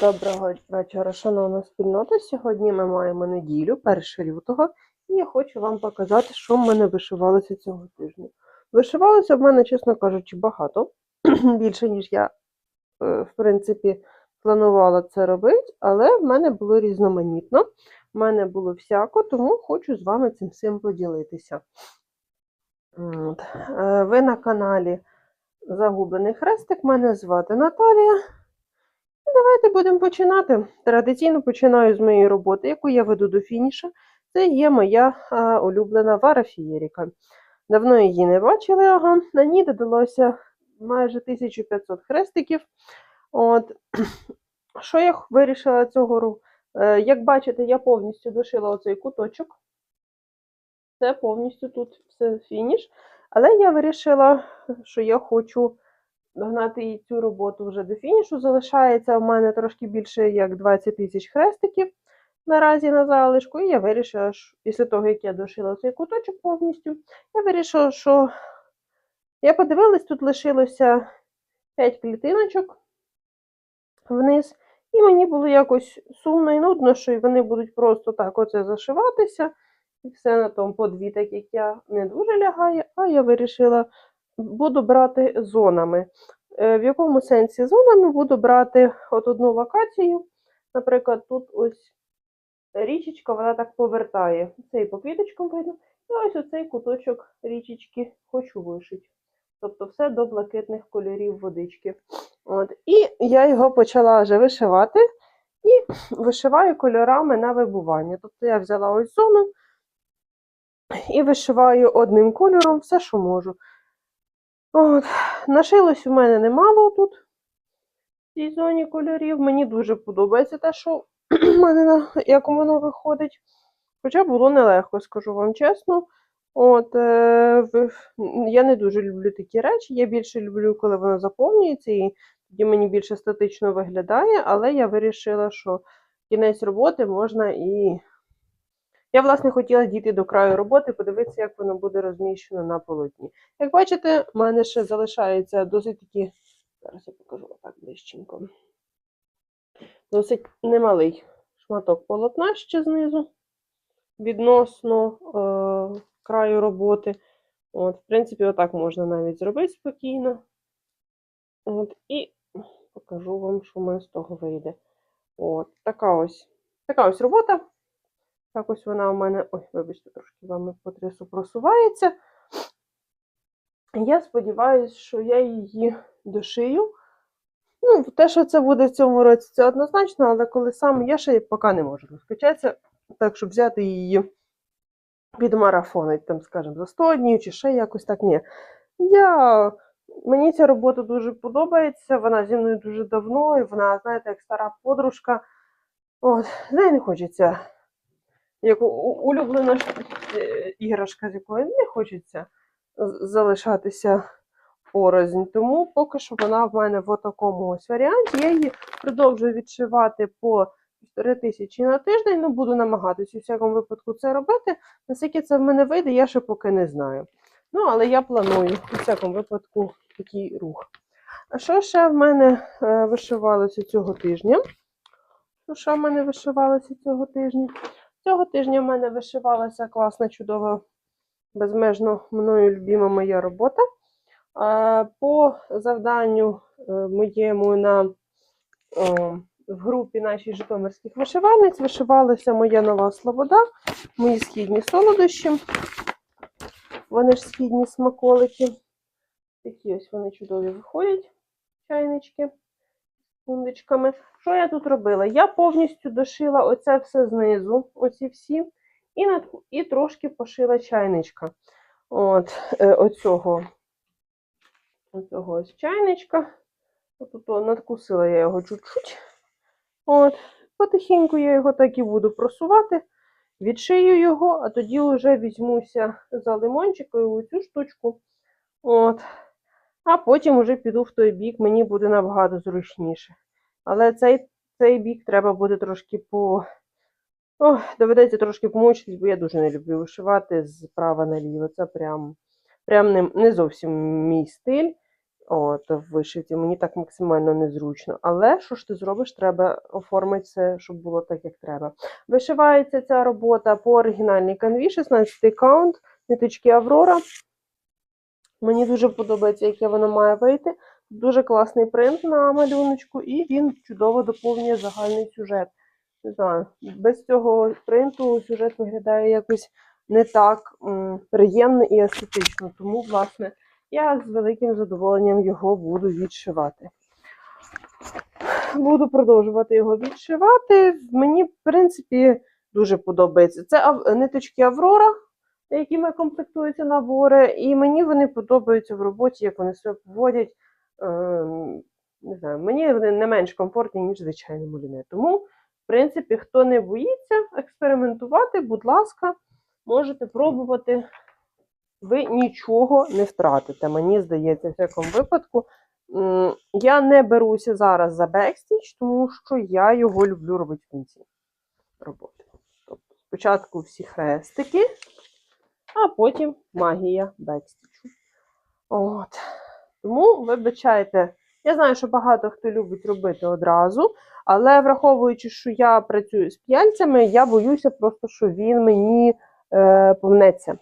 Доброго вечора, шановна спільнота. Сьогодні ми маємо неділю, 1 лютого, і я хочу вам показати, що в мене вишивалося цього тижня. Вишивалося в мене, чесно кажучи, багато, більше, ніж я, е, в принципі, планувала це робити, але в мене було різноманітно, в мене було всяко, тому хочу з вами цим всім поділитися. От. Е, Ви на каналі Загублений Хрестик, мене звати Наталія. Давайте будемо починати. Традиційно починаю з моєї роботи, яку я веду до фінішу. Це є моя а, улюблена варафієріка. Давно її не бачили, ага. На ній додалося майже 1500 хрестиків. От. Що я вирішила цього року? Е, Як бачите, я повністю дошила оцей куточок. Це повністю тут все фініш. Але я вирішила, що я хочу догнати і цю роботу вже до фінішу. Залишається в мене трошки більше як 20 тисяч хрестиків наразі на залишку. І я вирішила, що після того, як я дошила цей куточок повністю, я вирішила, що я подивилась, тут лишилося 5 клітиночок вниз. І мені було якось сумно і нудно, що вони будуть просто так оце зашиватися. І все на тому по так як я не дуже лягає, а я вирішила буду брати зонами. Е, В якому сенсі зонами буду брати от одну локацію. Наприклад, тут ось річечка, вона так повертає. Це і по квіточкам видно. І ось оцей куточок річечки хочу вишити. Тобто все до блакитних кольорів водички. От. І я його почала вже вишивати і вишиваю кольорами на вибування. Тобто я взяла ось зону і вишиваю одним кольором все, що можу. От. Нашилось у мене немало тут в цій зоні кольорів. Мені дуже подобається те, що в мене на- як воно виходить. Хоча було нелегко, скажу вам чесно. От, е, я не дуже люблю такі речі. Я більше люблю, коли воно заповнюється, і тоді мені більше статично виглядає, але я вирішила, що кінець роботи можна і. Я, власне, хотіла дійти до краю роботи, подивитися, як воно буде розміщено на полотні. Як бачите, в мене ще залишається досить таки. Зараз я покажу отак ближченько. Досить немалий шматок полотна ще знизу відносно е, краю роботи. От, в принципі, отак можна навіть зробити спокійно. От, і покажу вам, що в мене з того вийде. От, така ось, така ось робота. Так ось вона у мене. Ой, вибачте, трошки вами потрясу просувається. Я сподіваюся, що я її дошию. Ну, те, що це буде в цьому році, це однозначно, але коли саме я ще поки не можу розпочатися, так, щоб взяти її під марафонить, там, скажімо, за 100 днів чи ще якось так. Ні. Я... Мені ця робота дуже подобається, вона зі мною дуже давно, і вона, знаєте, як стара подружка. От, з нею не хочеться. Як улюблена е, іграшка, з якою не хочеться залишатися порознь. Тому поки що вона в мене в такому ось варіанті. Я її продовжую відшивати по 4 тисячі на тиждень. Ну, буду намагатися у всякому випадку це робити. Наскільки це в мене вийде, я ще поки не знаю. Ну, але я планую у всякому випадку такий рух. А що ще в мене е, вишивалося цього тижня? Ну, що в мене вишивалося цього тижня? Цього тижня в мене вишивалася класна, чудова, безмежно мною любима моя робота. По завданню е, моєму на в групі нашій Житомирських вишивальниць вишивалася моя нова слобода, мої східні солодощі. Вони ж східні смаколики. Такі ось вони чудові виходять, чайнички з фундичками. Що я тут робила? Я повністю дошила оце все знизу, оці всі, і, над, і трошки пошила чайничка. От, е, оцього, оцього ось чайничка. Отут о, надкусила я його чуть-чуть. От, потихеньку я його так і буду просувати. Відшию його, а тоді вже візьмуся за лимончикою цю штучку. От. А потім вже піду в той бік, мені буде набагато зручніше. Але цей, цей бік треба буде трошки по. Ох, доведеться трошки помучитись, бо я дуже не люблю вишивати з права наліво. Це прям, прям не, не зовсім мій стиль. От, в вишивці. Мені так максимально незручно. Але що ж ти зробиш? Треба оформити це, щоб було так, як треба. Вишивається ця робота по оригінальній канві, 16 каунт, ниточки Аврора. Мені дуже подобається, яке воно має вийти. Дуже класний принт на малюночку, і він чудово доповнює загальний сюжет. Не знаю, без цього принту сюжет виглядає якось не так м, приємно і естетично. Тому, власне, я з великим задоволенням його буду відшивати. Буду продовжувати його відшивати. Мені, в принципі, дуже подобається. Це ниточки Аврора, якими комплектуються набори, і мені вони подобаються в роботі, як вони себе поводять. Ем, не знаю, мені вони не менш комфортні, ніж звичайні муліни. Тому, в принципі, хто не боїться експериментувати, будь ласка, можете пробувати. Ви нічого не втратите. Мені здається, в всякому випадку. Я не беруся зараз за бекстіч, тому що я його люблю робити в кінці роботи. Тобто спочатку всі хрестики, а потім магія бекстічу. От. Тому вибачайте, я знаю, що багато хто любить робити одразу, але враховуючи, що я працюю з п'яльцями, я боюся просто, що він мені е, повнеться.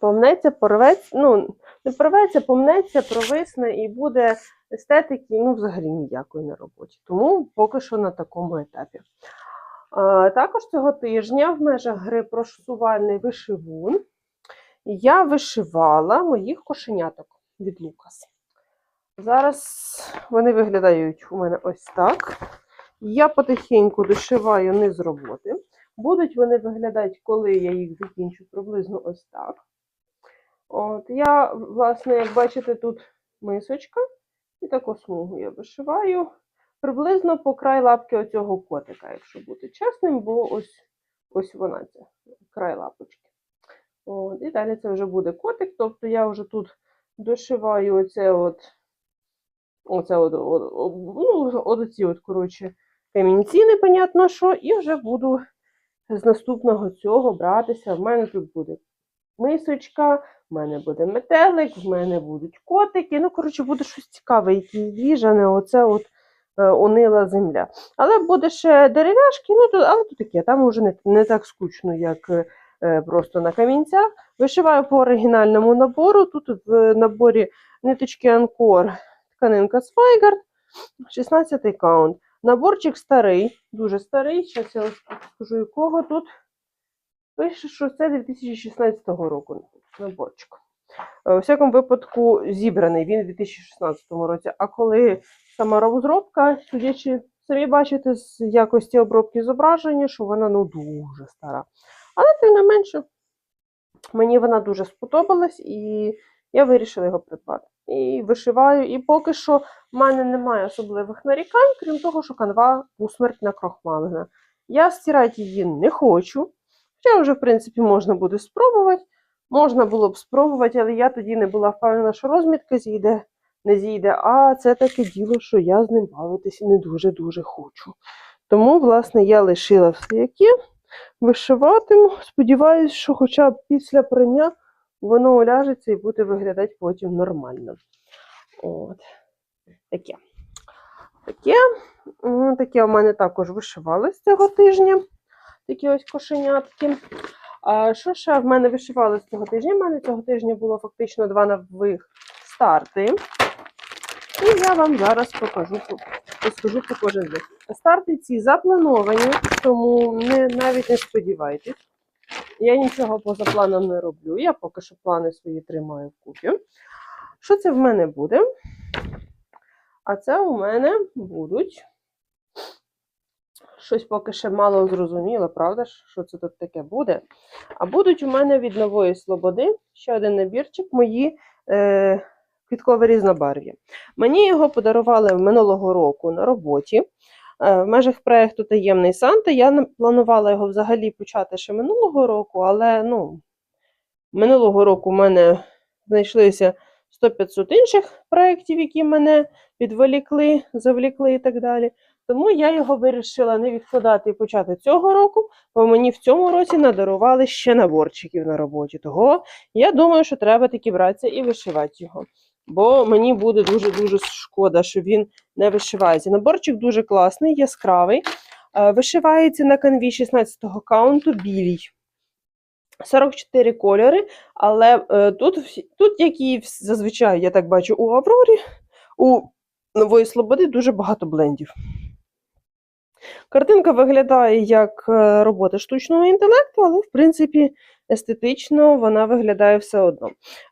Повнеться, порветься, ну, не порветься, помнеться, провисне і буде естетики, ну, взагалі ніякої на роботі. Тому поки що на такому етапі. А, також цього тижня в межах гри просувальний вишивун я вишивала моїх кошеняток від Лукас. Зараз вони виглядають у мене ось так. Я потихеньку дошиваю низ роботи. Будуть вони виглядати, коли я їх закінчу, приблизно ось так. От, я, власне, як бачите, тут мисочка, і таку смугу я вишиваю приблизно по край лапки оцього котика, якщо бути чесним, бо ось, ось вона ця край лапочки. От, і далі це вже буде котик, тобто я вже тут дошиваю оце от, оце от, от, ну, от ці от, коротше, камінці, непонятно що, і вже буду з наступного цього братися. В мене тут буде мисочка, в мене буде метелик, в мене будуть котики. Ну, коротше, буде щось цікаве, якісь двіж, оце от е, унила земля. Але буде ще дерев'яшки, ну, але то таке, там вже не, не так скучно, як е, просто на камінцях. Вишиваю по оригінальному набору. Тут в наборі ниточки Анкор, тканинка Свайгард, 16 каунт. Наборчик старий, дуже старий. Зараз я скажу, якого тут. Пише, що це 2016 року наборчик. Е, У всякому випадку зібраний він у 2016 році. А коли сама розробка, судячи, самі бачите з якості обробки зображення, що вона ну дуже стара. Але тим не менше, мені вона дуже сподобалась, і я вирішила його придбати. І вишиваю. І поки що в мене немає особливих нарікань, крім того, що канва усмерть накрохмалена. Я стирати її не хочу. Хоча вже, в принципі, можна буде спробувати. Можна було б спробувати, але я тоді не була впевнена, що розмітка зійде, не зійде. А це таке діло, що я з ним бавитися не дуже-дуже хочу. Тому, власне, я лишила все як є, вишиватиму. Сподіваюсь, що хоча б після прання воно уляжеться і буде виглядати потім нормально. От. Таке. Таке. Таке у мене також вишивалось цього тижня. Такі ось кошенятки. А що ще в мене вишивалось цього тижня? У мене цього тижня було фактично два нових старти. І я вам зараз покажу, розкажу про кожен них. Старти ці заплановані, тому не, навіть не сподівайтесь. Я нічого поза планом не роблю. Я поки що плани свої тримаю вкупі. Що це в мене буде? А це у мене будуть щось поки ще мало зрозуміло, правда ж, що це тут таке буде. А будуть у мене від нової Слободи ще один набірчик мої е, квіткове різнобарв'я. Мені його подарували минулого року на роботі. Е, в межах проєкту Таємний Санта я планувала його взагалі почати ще минулого року, але ну, минулого року в мене знайшлися 100-500 інших проєктів, які мене відволікли, завлікли і так далі. Тому я його вирішила не відкладати і почати цього року, бо мені в цьому році надарували ще наборчиків на роботі. Того я думаю, що треба таки братися і вишивати його. Бо мені буде дуже-дуже шкода, що він не вишивається. Наборчик дуже класний, яскравий. Е, Вишивається на канві 16-го каунту білій. 44 кольори, але е, тут, тут, як і зазвичай, я так бачу, у Аврорі, у Нової Слободи дуже багато блендів. Картинка виглядає як е, робота штучного інтелекту, але, в принципі, естетично вона виглядає все одно.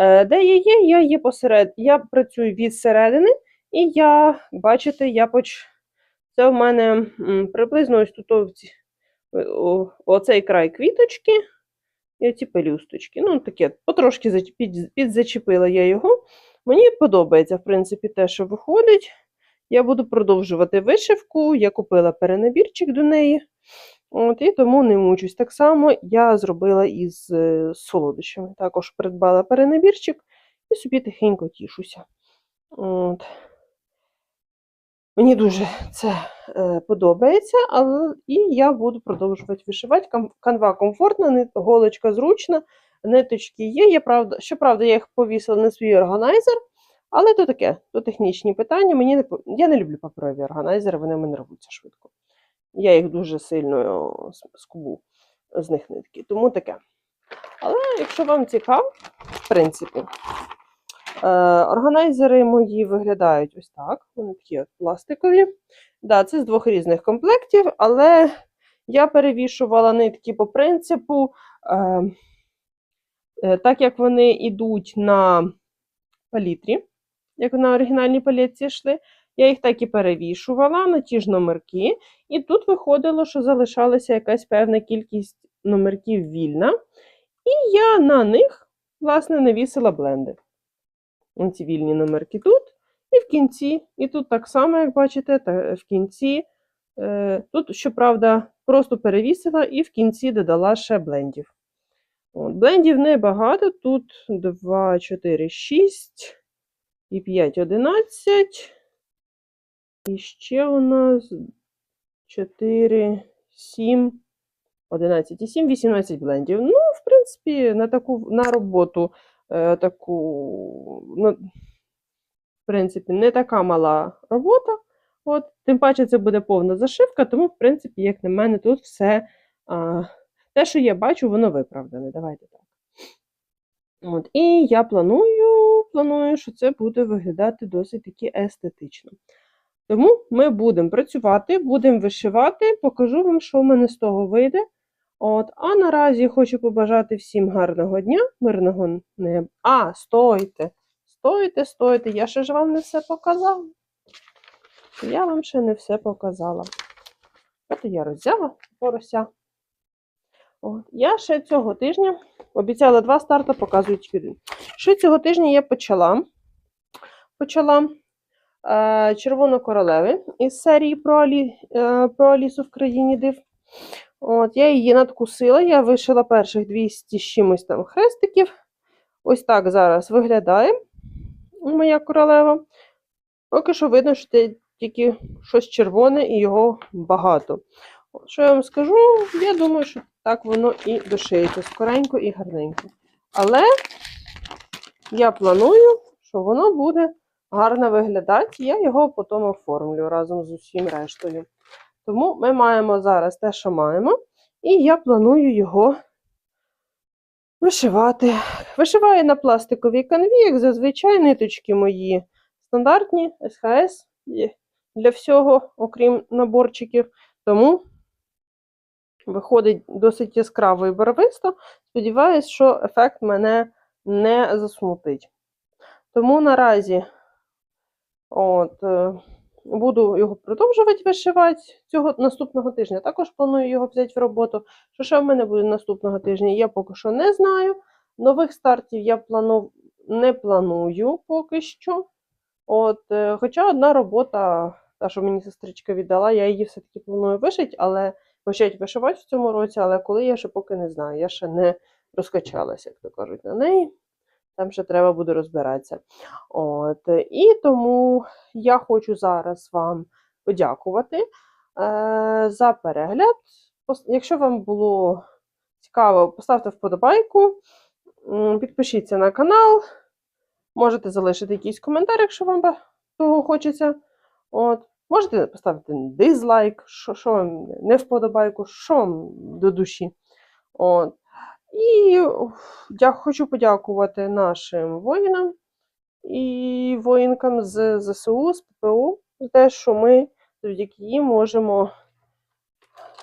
Е, Де я є? Я є посеред. Я працюю від середини, і я, бачите, я поч... Це в мене приблизно ось тут оцей край квіточки і оці пелюсточки. Ну, таке, потрошки підзачепила я його. Мені подобається, в принципі, те, що виходить. Я буду продовжувати вишивку. Я купила перенабірчик до неї. От, і тому не мучусь. Так само я зробила із е, солодощами. Також придбала перенабірчик і собі тихенько тішуся. От. Мені дуже це е, подобається, але і я буду продовжувати вишивати. Канва комфортна, голочка зручна, ниточки є. Я, правда, щоправда, я їх повісила на свій органайзер, але то таке, то технічні питання. Мені не, я не люблю паперові органайзери, вони мене рвуться швидко. Я їх дуже сильно скубу з них нитки, тому таке. Але якщо вам цікаво, в принципі, Е, Органайзери мої виглядають ось так. Вони такі пластикові. Да, це з двох різних комплектів, але я перевішувала нитки по принципу, е, е, так як вони йдуть на палітрі, як на оригінальній палітці йшли, я їх так і перевішувала на ті ж номерки. І тут виходило, що залишалася якась певна кількість номерків вільна. І я на них, власне, навісила бленди. Ці вільні номерки тут. І в кінці, і тут так само, як бачите, та в кінці. Е, тут, щоправда, просто перевісила і в кінці додала ще блендів. От, блендів небагато. Тут 2, 4, 6 і 5, 11. І ще у нас 4, 7, 11 і 7, 18 блендів. Ну, в принципі, на таку на роботу е, таку, ну, в принципі, не така мала робота. От, тим паче, це буде повна зашивка, тому, в принципі, як на мене, тут все а, те, що я бачу, воно виправдане. Давайте так. От, і я планую, планую, що це буде виглядати досить таки естетично. Тому ми будемо працювати, будемо вишивати, покажу вам, що в мене з того вийде. От, а наразі хочу побажати всім гарного дня, мирного неба. А, стойте! Стойте, стойте, я ще ж вам не все показала. Я вам ще не все показала. От я роззяла порося. От. Я ще цього тижня обіцяла два старти, показую тільки. Ще цього тижня я почала. Почала е, Червону королеви із серії про, Алі, е, про Алісу в країні див. От, я її надкусила, я вишила перших 200 з чимось там хрестиків. Ось так зараз виглядає моя королева. Поки що видно, що це тільки щось червоне і його багато. От, Що я вам скажу? Я думаю, що так воно і дошиється скоренько і гарненько. Але я планую, що воно буде гарно виглядати, я його потім оформлю разом з усім рештою. Тому ми маємо зараз те, що маємо, і я планую його вишивати. Вишиваю на пластиковій канві, як зазвичай, ниточки мої стандартні, СХС для всього, окрім наборчиків. Тому виходить досить яскраво і барвисто. Сподіваюсь, що ефект мене не засмутить. Тому наразі от, е, буду його продовжувати вишивати цього наступного тижня. Також планую його взяти в роботу. Що ще в мене буде наступного тижня, я поки що не знаю. Нових стартів я плану... не планую поки що. От, е, хоча одна робота, та, що мені сестричка віддала, я її все-таки планую вишити, але почати вишивати в цьому році, але коли я ще поки не знаю. Я ще не розкачалася, як то кажуть, на неї. Там ще треба буде розбиратися. От, і тому я хочу зараз вам подякувати е, за перегляд. Якщо вам було цікаво, поставте вподобайку, підпишіться на канал. Можете залишити якийсь коментар, якщо вам того хочеться. От. Можете поставити дизлайк, що, що вам не вподобайку, що вам до душі. От. І я хочу подякувати нашим воїнам і воїнкам з ЗСУ, з ППУ, за те, що ми завдяки їм можемо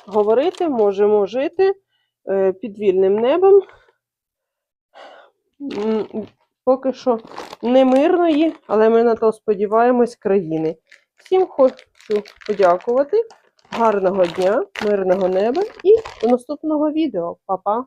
говорити, можемо жити е, під вільним небом. Поки що не мирної, але ми на то сподіваємось країни. Всім хочу подякувати. Гарного дня, мирного неба і до наступного відео. Па-па!